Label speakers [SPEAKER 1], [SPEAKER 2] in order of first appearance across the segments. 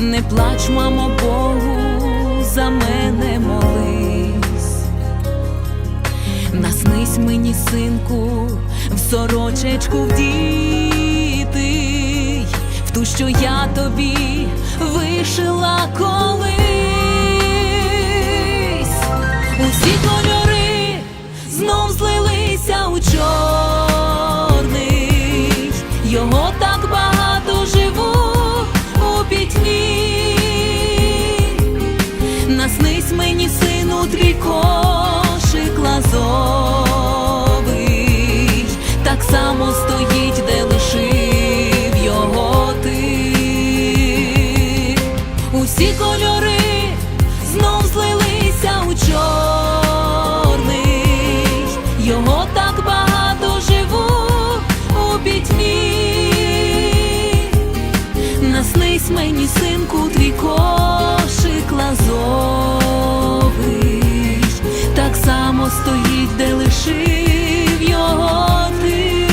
[SPEAKER 1] не плач, мамо, Богу, за мене молись. Наснись мені, синку, в сорочечку вдіти, в ту, що я тобі вишила колись. Усі кольори знов злилися у чорний, його так багато живу пітьмі. Наснись мені, сину, твій кошик лазовий, так само стоїть, де лишив його ти. Усі кольори знов злилися у чорний, його Наснись мені, синку, твій кошик лазовий, так само стоїть, де лишив його ти.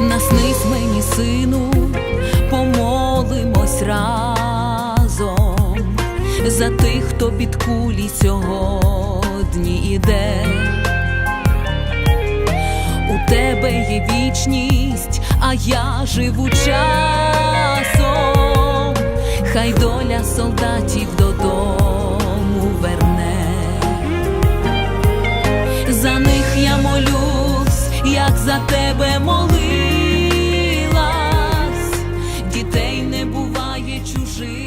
[SPEAKER 1] Наснись мені, сину, помолимось разом за тих, хто під кулі сьогодні іде. я живу часом, хай доля солдатів додому верне, за них я молюсь, як за тебе молилась, дітей не буває чужих.